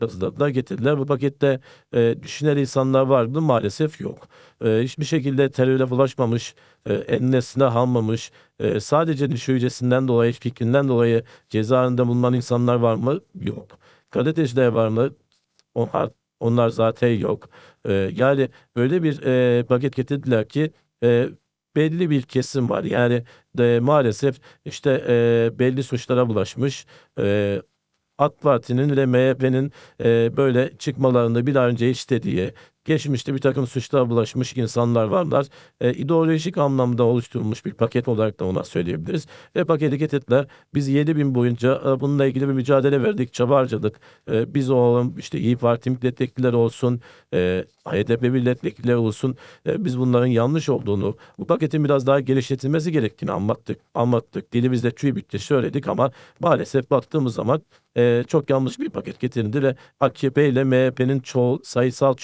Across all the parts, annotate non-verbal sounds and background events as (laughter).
da getirdiler. Bu pakette e, düşünen insanlar vardı maalesef yok. E, hiçbir şekilde teröre bulaşmamış, e, eline silah almamış, e, sadece düşüncesinden dolayı, fikrinden dolayı cezaevinde bulunan insanlar var mı? Yok. Gazeteciler var mı? Onlar, onlar zaten yok. E, yani öyle bir e, paket getirdiler ki e, belli bir kesim var. Yani de, maalesef işte e, belli suçlara bulaşmış. E, AK Parti'nin ve MHP'nin e, böyle çıkmalarında bir an önce istediği, geçmişte bir takım suçlara bulaşmış insanlar varlar. E, ideolojik anlamda oluşturulmuş bir paket olarak da ona söyleyebiliriz. Ve paketi getirdiler. Biz 7 bin boyunca e, bununla ilgili bir mücadele verdik, çaba harcadık. E, biz olalım, işte İyi Parti milletvekilleri olsun, e, HDP milletvekilleri olsun. E, biz bunların yanlış olduğunu, bu paketin biraz daha geliştirilmesi gerektiğini anlattık. Anlattık. Dilimizde tüy bitti söyledik ama maalesef baktığımız zaman e, çok yanlış bir paket getirildi ve AKP ile MHP'nin çoğu, sayısal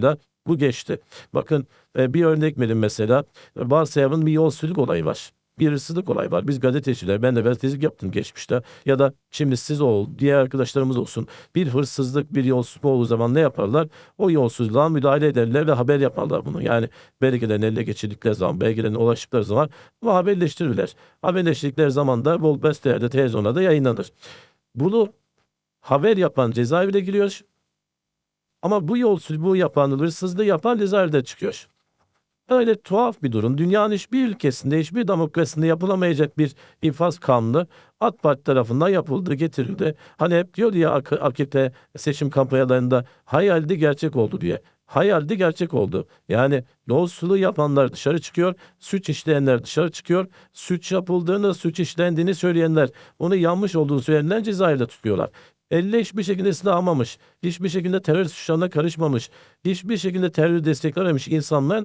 çoğunluğuyla bu geçti. Bakın e, bir örnek verin mesela. Varsayalım bir yolsuzluk olayı var. Bir hırsızlık olayı var. Biz gazeteciler, ben de gazetecilik yaptım geçmişte. Ya da şimdi siz ol, diğer arkadaşlarımız olsun. Bir hırsızlık, bir yolsuzluk olduğu zaman ne yaparlar? O yolsuzluğa müdahale ederler ve haber yaparlar bunu. Yani belgelerini ele geçirdikleri zaman, belgelerine ulaştıkları zaman bu haberleştirirler. Haberleştirdikleri zaman da bol bestelerde, televizyonda da yayınlanır. Bunu haber yapan cezaevine giriyor. Ama bu yolsuzluğu yapan, hırsızlığı yapan cezaevinde çıkıyor. Öyle tuhaf bir durum. Dünyanın hiçbir ülkesinde, hiçbir demokrasisinde yapılamayacak bir infaz kanunu AK Parti tarafından yapıldı, getirildi. Hani hep diyor ya AK- AKP seçim kampanyalarında hayaldi gerçek oldu diye. Hayaldi gerçek oldu. Yani yolsuzluğu yapanlar dışarı çıkıyor, suç işleyenler dışarı çıkıyor. Suç yapıldığını, suç işlendiğini söyleyenler, onu yanlış olduğunu söyleyenler cezaevinde tutuyorlar. Elle hiçbir şekilde silah almamış, hiçbir şekilde terör suçlarına karışmamış, hiçbir şekilde terör desteklememiş insanlar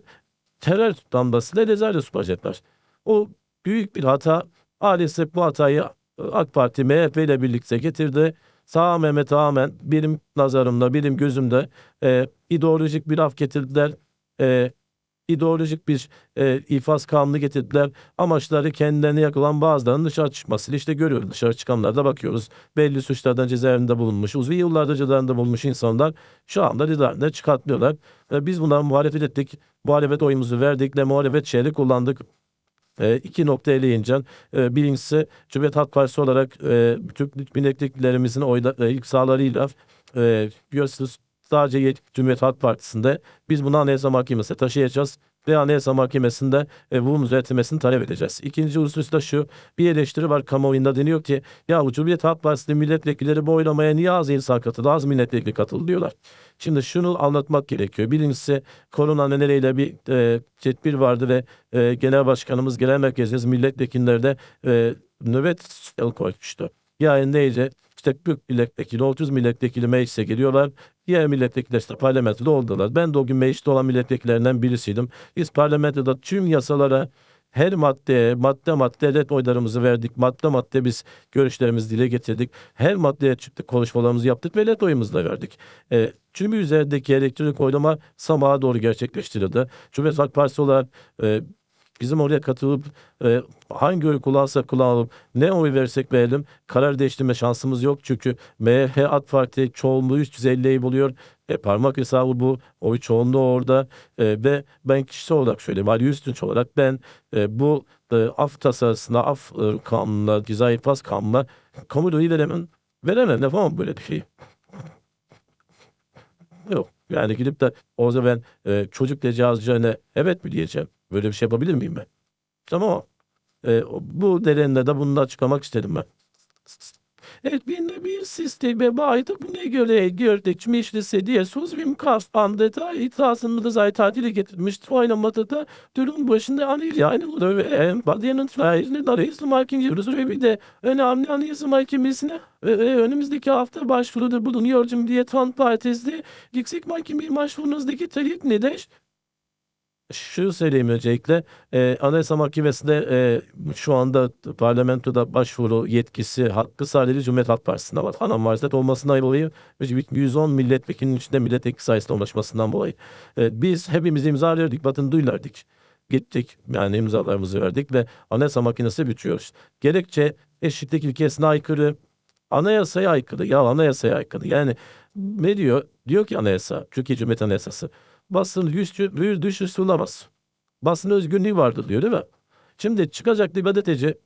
terör damgasıyla cezaevinde tutacaklar. O büyük bir hata. Maalesef bu hatayı e, AK Parti MHP ile birlikte getirdi. Tamamen tamamen benim nazarımda, benim gözümde e, ideolojik bir af getirdiler. E, ideolojik bir e, ifaz kanunu getirdiler. Amaçları kendilerine yakılan bazılarının dışarı çıkması. İşte görüyoruz dışarı çıkanlarda bakıyoruz. Belli suçlardan cezaevinde bulunmuş, uzun yıllardır cezaevinde bulunmuş insanlar şu anda cezaevinde çıkartmıyorlar. Ve biz bundan muhalefet ettik. Muhalefet oyumuzu verdik ve muhalefet şehri kullandık. E, iki nokta eleyince e, birincisi Cumhuriyet Halk Partisi olarak e, bütün milletvekillerimizin oyla, e, ilk sahalarıyla e, sadece yet- Cumhuriyet Halk Partisi'nde biz bunu Anayasa Mahkemesi'ne taşıyacağız ve Anayasa Mahkemesi'nde e, bunun düzeltilmesini talep edeceğiz. İkinci husus da şu bir eleştiri var kamuoyunda deniyor ki ya Cumhuriyet Halk Partisi'nin milletvekilleri bu oylamaya niye az insan katıldı az milletvekili katıldı diyorlar. Şimdi şunu anlatmak gerekiyor. Birincisi korona nedeniyle bir e, tedbir vardı ve e, Genel Başkanımız Genel Merkezimiz milletvekilleri de e, nöbet koymuştu. Yani neydi? İşte 40 milletvekili, 30 milletvekili meclise geliyorlar. Diğer milletvekiller işte parlamentoda oldular. Ben de o gün mecliste olan milletvekillerinden birisiydim. Biz parlamentoda tüm yasalara her maddeye, madde madde devlet oylarımızı verdik. Madde madde biz görüşlerimizi dile getirdik. Her maddeye çıktık, konuşmalarımızı yaptık ve let oyumuzu da verdik. E, tümü üzerindeki elektronik oylama sabaha doğru gerçekleştirildi. Cumhuriyet Halk Partisi olarak e, bizim oraya katılıp e, hangi oy kullansak kullanalım, ne oy versek verelim karar değiştirme şansımız yok. Çünkü MHP AK Parti çoğunluğu 350'yi buluyor. E, parmak hesabı bu. Oy çoğunluğu orada. E, ve ben kişisel olarak söyleyeyim. Ali Üstünç olarak ben e, bu e, af tasarısına, af e, kanununa, ceza infaz kanununa kamuoyu veremem. Veremem. Yapamam böyle bir şey. Yok. Yani gidip de o zaman e, çocuk tecavüzcülerine evet mi diyeceğim? Böyle bir şey yapabilir miyim ben? Tamam. E, bu nedenle de bunu da açıklamak istedim ben. Evet bir bir sisteme bağlı buna göre gördük meclise diye söz bir kafanda da itirazını da zaten dile getirmiştir. Oynamada da durum başında hani yani o da ve Badiye'nin faizini de reis mahkemesi ve bir de önemli anayasa mahkemesine ve, ve önümüzdeki hafta başvuruda bulunuyor Cumhuriyet Halk Partisi yüksek mahkeme başvurunuzdaki talep nedir? Şu söyleyeyim öncelikle e, Anayasa Mahkemesi'nde e, şu anda parlamentoda başvuru yetkisi hakkı sadece Cumhuriyet Halk Partisi'nde var. Ana marzet olmasından dolayı 110 milletvekilinin içinde milletvekili sayısında ulaşmasından dolayı. E, biz hepimiz imzalıyorduk, batın duylardık. Gittik yani imzalarımızı verdik ve Anayasa Mahkemesi'ne bitiyoruz. Gerekçe eşitlik ilkesine aykırı, anayasaya aykırı. Ya anayasaya aykırı. Yani ne diyor? Diyor ki anayasa, Türkiye Cumhuriyeti Anayasası. Basın güçlü, bir düşüş olamaz. Basın özgürlüğü vardır diyor değil mi? Şimdi çıkacak bir gazeteci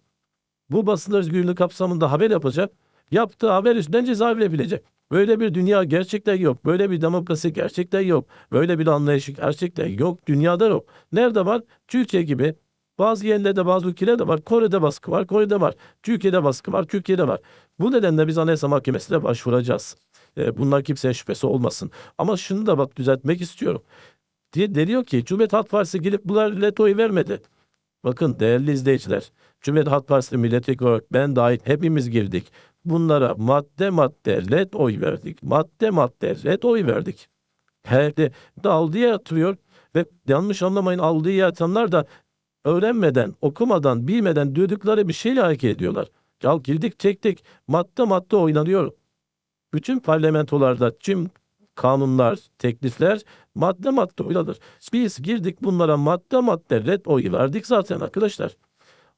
bu basın özgürlüğü kapsamında haber yapacak. Yaptığı haber üstünden ceza verebilecek. Böyle bir dünya gerçekten yok. Böyle bir demokrasi gerçekten yok. Böyle bir anlayış gerçekten yok. Dünyada yok. Nerede var? Türkiye gibi. Bazı yerlerde bazı ülkelerde var. Kore'de baskı var. Kore'de var. Türkiye'de baskı var. Türkiye'de var. Bu nedenle biz Anayasa Mahkemesi'ne başvuracağız. E, bunlar kimseye şüphesi olmasın. Ama şunu da bak düzeltmek istiyorum. Diye deniyor ki Cumhuriyet Halk Partisi gelip bunlar letoyu vermedi. Bakın değerli izleyiciler. Cumhuriyet Halk Partisi milletvekili olarak ben dahil hepimiz girdik. Bunlara madde madde red oy verdik. Madde madde red oy verdik. Her de, aldığı yatırıyor ve yanlış anlamayın aldığı yatanlar da öğrenmeden, okumadan, bilmeden duydukları bir şeyle hareket ediyorlar. Ya girdik tek tek madde madde oynanıyor. Bütün parlamentolarda tüm kanunlar, teklifler madde madde oylanır. Biz girdik bunlara madde madde red oyu verdik zaten arkadaşlar.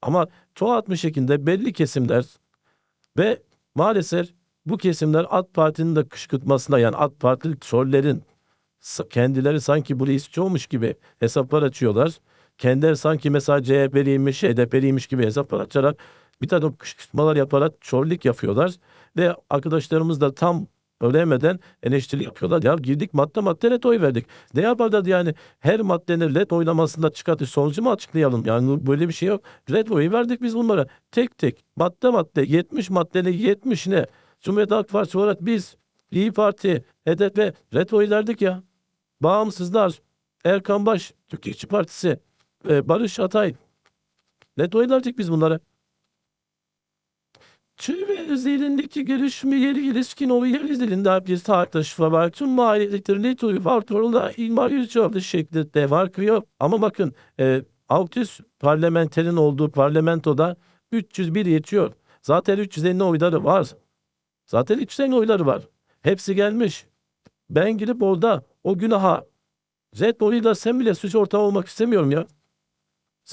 Ama tuhaf bir şekilde belli kesimler ve maalesef bu kesimler AK Parti'nin de kışkırtmasına yani AK Partili trollerin kendileri sanki bu reisçi olmuş gibi hesaplar açıyorlar. Kendileri sanki mesela CHP'liymiş, HDP'liymiş gibi hesaplar açarak bir takım kışkırtmalar yaparak çorlik yapıyorlar. Ve arkadaşlarımız da tam öğrenemeden eleştiri yapıyorlar. Ya girdik madde madde red oy verdik. Ne yaparlar yani her maddenin red oylamasında çıkartış sonucu mu açıklayalım? Yani böyle bir şey yok. Red oyu verdik biz bunlara. Tek tek madde madde 70 maddenin 70'ine Cumhuriyet Halk Partisi olarak biz İyi Parti, HDP red oy verdik ya. Bağımsızlar, Erkan Baş, Türkiye İşçi Partisi, e, Barış Atay. Red oy verdik biz bunlara. Türkiye özelindeki görüşmeleri ilişkin o yer üzerinde bir tartışma var. Tüm maliyetleri türlü faktörler imar yüzü şeklinde var. Ama bakın e, 600 parlamenterin olduğu parlamentoda 301 yetiyor. Zaten 350 oyları var. Zaten 350 oyları var. Hepsi gelmiş. Ben gidip orada o günaha Red Bull'uyla sen bile suç ortağı olmak istemiyorum ya.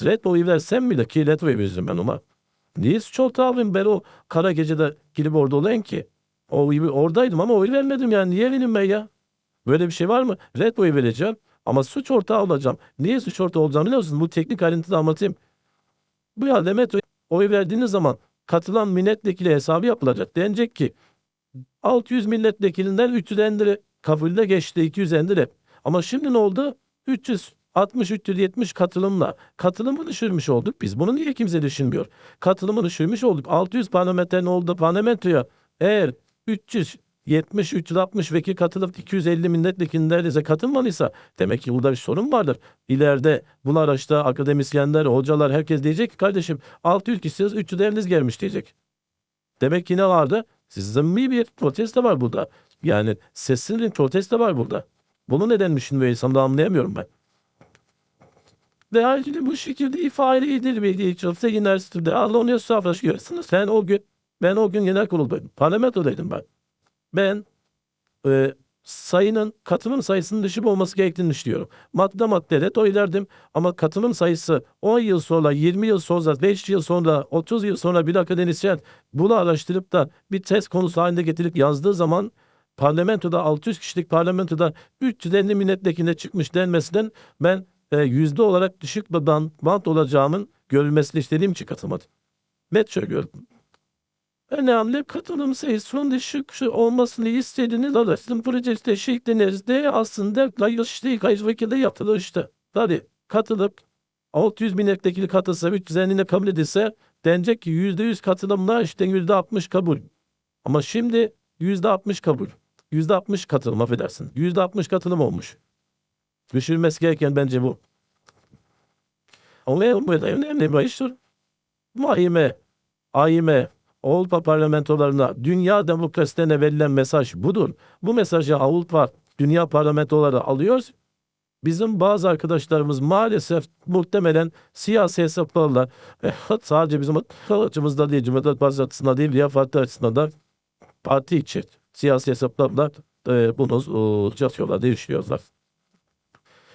Red Bull'u versem bile ki Red Bull'u ben ona. Niye suç ortağı olayım ben o kara gecede gidip orada olayım ki? O gibi oradaydım ama oy vermedim yani. Niye vereyim ben ya? Böyle bir şey var mı? Red Bull'u vereceğim ama suç ortağı olacağım. Niye suç ortağı olacağım biliyor musunuz? Bu teknik ayrıntıda anlatayım. Bu ya Demet oy verdiğiniz zaman katılan milletvekili hesabı yapılacak. Denecek ki 600 milletvekilinden 350 kabulde geçti 250 rep. Ama şimdi ne oldu? 360 370 katılımla katılımı düşürmüş olduk. Biz bunu niye kimse düşünmüyor? Katılımı düşürmüş olduk. 600 parlamenter ne oldu parlamentoya? Eğer 370 360 vekil katılıp 250 milletvekili neredeyse katılmadıysa demek ki burada bir sorun vardır. İleride bunu araçta akademisyenler, hocalar herkes diyecek ki kardeşim 600 kişisiniz 350'niz gelmiş diyecek. Demek ki ne vardı? Sizin bir protesto var burada. Yani sesinin protesto var burada. Bunu neden düşünmüyor insan anlayamıyorum ben. Ayrıca bu şekilde ifade edilmediği için yine üniversitede Allah onu saflaşıyorsunuz. Sen o gün, ben o gün genel kuruldaydım. Parlamentodaydım ben. Ben e, sayının katılım sayısının düşük olması gerektiğini düşünüyorum. Madde madde red oy verdim ama katılım sayısı 10 yıl sonra, 20 yıl sonra, 5 yıl sonra, 30 yıl sonra bir akademisyen bunu araştırıp da bir test konusu haline getirip yazdığı zaman parlamentoda 600 kişilik parlamentoda 350 milletvekiline çıkmış denmesinden ben e, yüzde olarak düşük band olacağımın görülmesini istediğim için katılmadım. Net söylüyorum. Önemli katılım sayısının düşük olmasını istediğiniz arasının projesi şeklinizde aslında işte kaç vakilde yapılmıştı. Tabii katılıp 600 milletvekili katılsa 350'ne kabul edilse denecek ki %100 katılımla işte %60 kabul. Ama şimdi %60 kabul. %60 katılım affedersin. %60 katılım olmuş. Düşünülmesi gereken bence bu. Ama önemli bir iş. AİM, AİM, Avrupa parlamentolarına dünya demokrasilerine verilen mesaj budur. Bu mesajı Avrupa dünya parlamentoları alıyoruz. Bizim bazı arkadaşlarımız maalesef muhtemelen siyasi hesaplarla eh, sadece bizim açımızda değil, Cumhuriyet Partisi açısından değil, diğer parti açısından da parti için siyasi hesaplarla e, bunu e, yapıyorlar diye düşünüyorlar.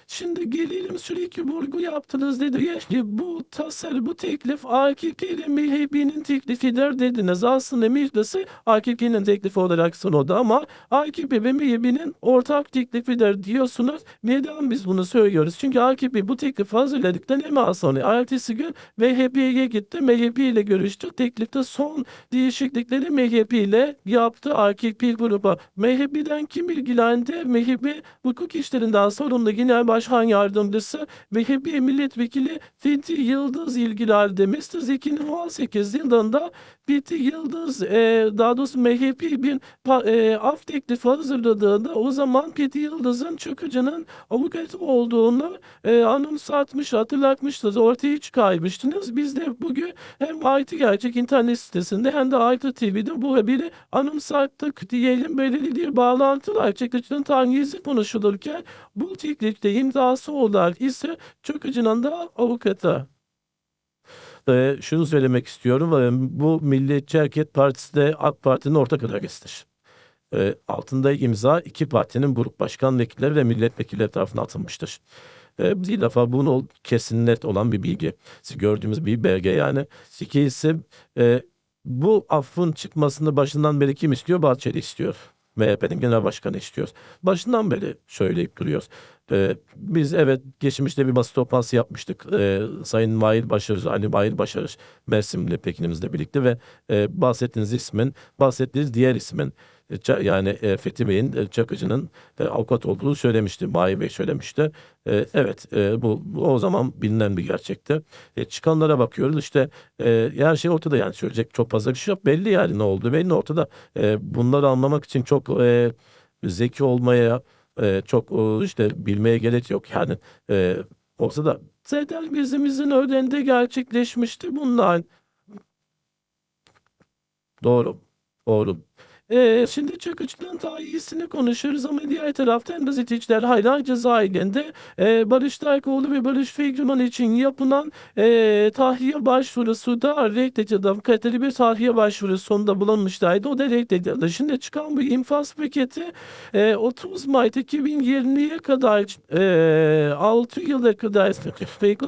Şimdi gelelim sürekli vurgu yaptınız dedi. Yani bu tasarı, bu teklif AKP ile MHP'nin teklifidir dediniz. Aslında meclisi AKP'nin teklifi olarak sunuldu ama AKP ve MHP'nin ortak teklifidir diyorsunuz. Neden biz bunu söylüyoruz? Çünkü AKP bu teklifi hazırladıktan hemen sonra ertesi gün MHP'ye gitti. MHP ile görüştü. Teklifte son değişiklikleri MHP ile yaptı AKP grubu. MHP'den kim ilgilendi? MHP hukuk işlerinden sorumlu genel başkan yardımcısı MHP milletvekili Fethi Yıldız ilgilendi. Mr. 2018 yılında Fethi Yıldız e, daha doğrusu MHP bir e, af teklifi hazırladığında o zaman Fethi Yıldız'ın Çakıcı'nın avukat olduğunu e, anımsatmış, hatırlatmıştınız. Ortaya çıkarmıştınız. Biz de bugün hem Aytı Gerçek internet sitesinde hem de Aytı TV'de bu haberi anımsattık diyelim. Belirli bir bağlantılar Çakıcı'nın tanesi konuşulurken bu teklifte imzası olarak ise Çakıcı'nın da avukatı. Ee, şunu söylemek istiyorum. Bu Milliyetçi Hareket Partisi de AK Parti'nin ortak. Ee, altında imza iki partinin grup başkan vekilleri ve milletvekilleri tarafından atılmıştır. Ee, bir defa bunu kesin net olan bir bilgi. Gördüğümüz bir belge yani. İkincisi e, bu affın çıkmasını başından beri kim istiyor? Bahçeli istiyor. MHP'nin genel başkanı istiyor. Başından beri söyleyip duruyoruz. Ee, biz evet geçmişte bir basın toplantısı yapmıştık. Ee, Sayın Mahir Başarır, Ali Mahir Başarır Mersin Milletvekilimizle birlikte ve e, bahsettiğiniz ismin, bahsettiğiniz diğer ismin yani e, Fethi Bey'in e, Çakıcı'nın e, avukat olduğunu söylemişti. Mahir Bey söylemişti. E, evet e, bu, bu o zaman bilinen bir gerçekti. E, çıkanlara bakıyoruz işte e, her şey ortada yani söyleyecek çok fazla bir şey yok. Belli yani ne oldu belli ortada. E, bunları anlamak için çok e, zeki olmaya e, çok e, işte bilmeye gerek yok yani e, ortada. Zaten bizimizin önünde gerçekleşmişti bunlar. Doğru. Doğru. Ee, şimdi Çakıcı'nın daha iyisini konuşuyoruz ama diğer taraftan gazeteciler hala cezaevinde e, Barış Terkoğlu ve Barış Feygüman için yapılan e, tahliye başvurusu da reddedildi. Avukatları bir tahliye başvurusu sonunda bulunmuşlardı. O da reddedildi. Şimdi çıkan bu infaz paketi e, 30 Mart 2020'ye kadar e, 6 yıla kadar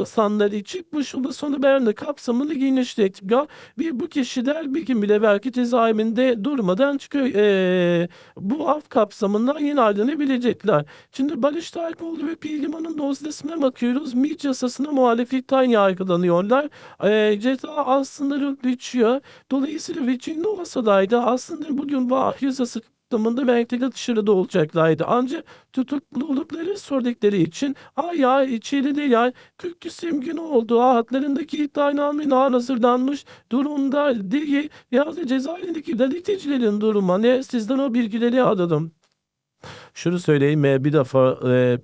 sanları çıkmış. Bu sonu Berna kapsamını genişletiyor. Ve bu kişiler bir gün bile belki cezaevinde durmadan çıkıyor. E, bu af kapsamından yine ayrılabilecekler. Şimdi Barış Terkoğlu ve Pilgiman'ın dosyasına bakıyoruz. MİT yasasına muhalefetten yargılanıyorlar. E, ceza aslında rütleçiyor. Dolayısıyla vekilli olsalardı aslında bugün bu ah yasası kapsamında belki de dışarıda olacaklardı. Ancak tutuklu oldukları sordukları için ay ya içeride ya 40 küsüm gün oldu. Hatlarındaki iddianame hazırlanmış durumda değil. Ya da cezaevindeki gazetecilerin durumu ne? Sizden o bilgileri aldım. Şunu söyleyeyim e, bir defa e,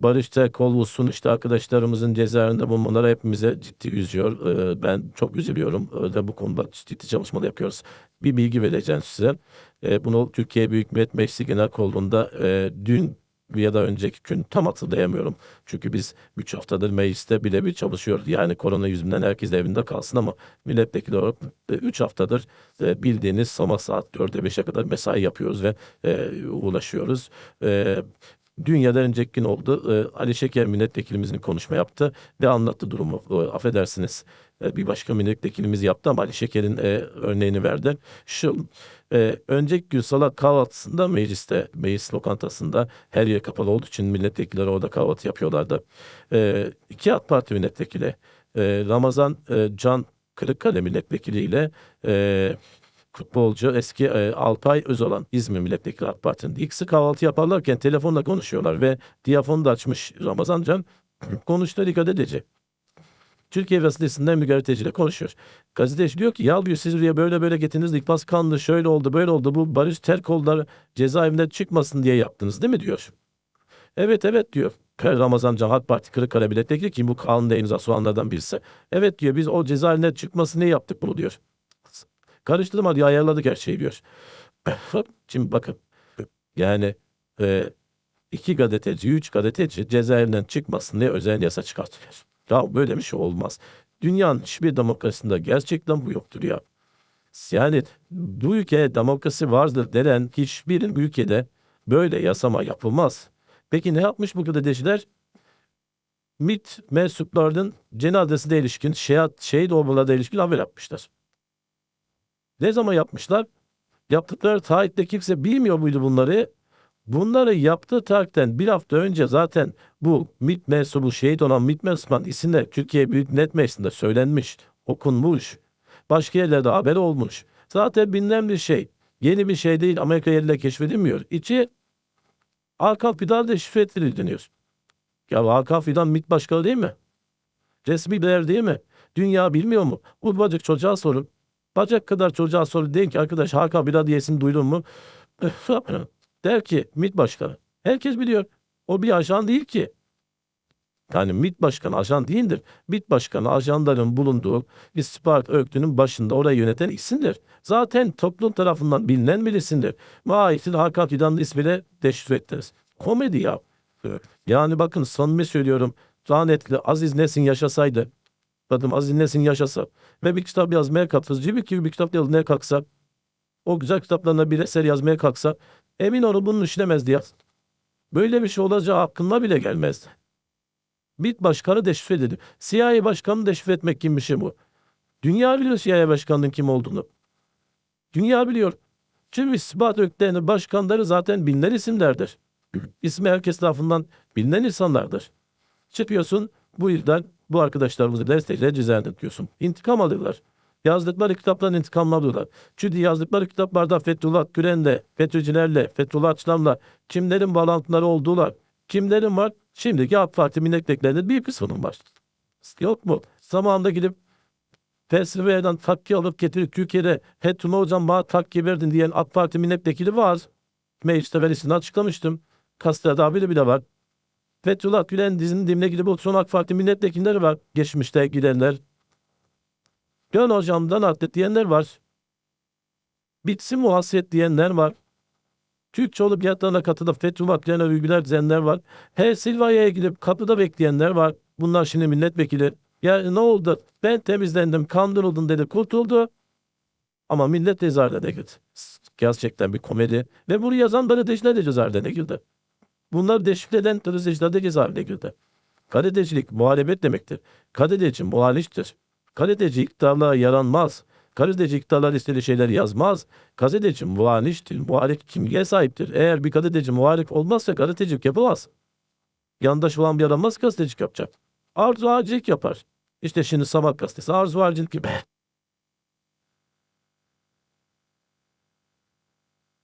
Barış Terkoğlu'sun işte arkadaşlarımızın cezaevinde bulunmaları hepimize ciddi üzüyor. E, ben çok üzülüyorum. Öyle bu konuda ciddi çalışmalar yapıyoruz. Bir bilgi vereceğim size. E, bunu Türkiye Büyük Millet Meclisi Genel Kurulu'nda e, dün ya da önceki gün tam hatırlayamıyorum. Çünkü biz 3 haftadır mecliste bile bir çalışıyoruz. Yani korona yüzünden herkes evinde kalsın ama milletvekili olarak 3 haftadır e, bildiğiniz sabah saat 4'e 5'e kadar mesai yapıyoruz ve e, uğraşıyoruz. E, Dünyada önceki gün oldu. E, Ali Şeker milletvekilimizin konuşma yaptı ve anlattı durumu. E, affedersiniz e, bir başka milletvekilimiz yaptı ama Ali Şeker'in e, örneğini verdi. Şu e, önceki gün salat kahvaltısında mecliste, meclis lokantasında her yer kapalı olduğu için milletvekilleri orada kahvaltı yapıyorlardı. E, iki AK Parti milletvekili e, Ramazan e, Can Kırıkkale milletvekiliyle e, futbolcu eski e, Alpay Özalan İzmir Milletvekili AK Parti'nin ikisi kahvaltı yaparlarken telefonla konuşuyorlar ve diyafonu da açmış Ramazan Can (clears throat) konuştu dikkat edici. Türkiye gazetesinden bir gazeteciyle konuşuyor. Gazeteci diyor ki ya diyor siz buraya böyle böyle getirdiniz İkbal Kanlı şöyle oldu böyle oldu bu Barış Terkoğlu'lar cezaevinden çıkmasın diye yaptınız değil mi diyor. Evet evet diyor. Ramazan Can AK Parti Kırıkkale milletvekili ki bu kanunda imzası olanlardan birisi. Evet diyor biz o cezaevinden çıkmasın diye yaptık bunu diyor. Karıştırdım hadi ayarladık her şeyi diyor. (clears throat) Şimdi bakın yani e, iki gazeteci, üç gazeteci cezaevinden çıkmasın diye özel yasa çıkartılıyor. Ya böyle bir şey olmaz. Dünyanın hiçbir demokrasisinde gerçekten bu yoktur ya. Yani bu ülkeye demokrasi vardır denen hiçbir ülkede böyle yasama yapılmaz. Peki ne yapmış bu gazeteciler? MİT mensuplarının cenazesine ilişkin, şehit, şehit olmalarına ilişkin haber yapmışlar. Ne zaman yapmışlar? Yaptıkları tarihte kimse bilmiyor muydu bunları? Bunları yaptığı tarihten bir hafta önce zaten bu MİT mensubu şehit olan MİT mensuban isimler Türkiye Büyük Millet Meclisi'nde söylenmiş, okunmuş. Başka yerlerde haber olmuş. Zaten bilinen bir şey. Yeni bir şey değil. Amerika yerinde keşfedilmiyor. İçi Hakan Fidan deşifre ediliyor. Ya Hakan Fidan MİT başkanı değil mi? Resmi yer değil mi? Dünya bilmiyor mu? Bu bacak çocuğa sorun. Bacak kadar çocuğa sorun. Deyin ki arkadaş Hakan Fidan diyesini duydun mu? (laughs) Der ki MİT başkanı. Herkes biliyor. O bir ajan değil ki. Yani MİT başkanı ajan değildir. MİT başkanı ajanların bulunduğu istihbarat örgütünün başında orayı yöneten isimdir. Zaten toplum tarafından bilinen bir isimdir. Mahiyetin Hakan Fidan'ın ismiyle deşifre ettiniz. Komedi ya. Yani bakın samimi söylüyorum. Rahmetli Aziz Nesin yaşasaydı. Bakın Aziz Nesin yaşasa ve bir kitap yazmaya kalksa, gibi gibi bir kitap yazmaya kalksa, o güzel kitaplarına bir eser yazmaya kalksa, emin olun bunun işlemezdi ya. Böyle bir şey olacağı aklına bile gelmezdi. MİT başkanı deşifre edildi. CIA başkanı deşifre etmek gibi bir şey bu. Dünya biliyor CIA başkanının kim olduğunu. Dünya biliyor. Çünkü istihbarat örgütlerinin başkanları zaten bilinen isimlerdir. İsmi herkes tarafından bilinen insanlardır. Çıkıyorsun bu yüzden bu arkadaşlarımızı destekle cezaevinde diyorsun. İntikam alıyorlar. Yazdıkları kitaptan intikam alıyorlar. Çünkü yazdıkları kitaplarda Fethullah Gülen'le, FETÖ'cülerle, Fethullah Açlan'la kimlerin bağlantıları olduğular. Kimlerin var? Şimdiki AK Parti milletvekillerinin bir kısmının var. Yok mu? Zamanında gidip felsefeden takki alıp getirip Türkiye'de Fethullah Hocam bana takki verdin diyen AK Parti milletvekili var. Mecliste ben açıklamıştım. Kastet abi bile var. Fethullah Gülen dizinin dimine gidip oturan AK Parti milletvekilleri var. Geçmişte gidenler. Gön hocamdan atlet diyenler var. Bitsin bu hasret diyenler var. Türkçe olimpiyatlarına katılıp Fethullah Gülen'e övgüler diyenler var. Her Silva'ya gidip kapıda bekleyenler var. Bunlar şimdi milletvekili. Ya ne oldu? Ben temizlendim, kandırıldım dedi, kurtuldu. Ama millet cezaevine girdi. Gerçekten bir komedi. Ve bunu yazan gazeteciler de cezaevine girdi. Bunlar deşifre eden gazeteciler de cezaevine girdi. Gazetecilik muhalefet demektir. Gazeteci muhaliftir. Gazeteci iktidarlığa yaranmaz. Gazeteci iktidarlar istediği şeyler yazmaz. Gazeteci muhaliftir. Muhalif kimliğe sahiptir. Eğer bir gazeteci muhalif olmazsa gazetecilik yapamaz. Yandaş olan bir adam nasıl gazetecilik yapacak? Arzu harcilik yapar. İşte şimdi Sabah gazetesi Arzu harcilik gibi.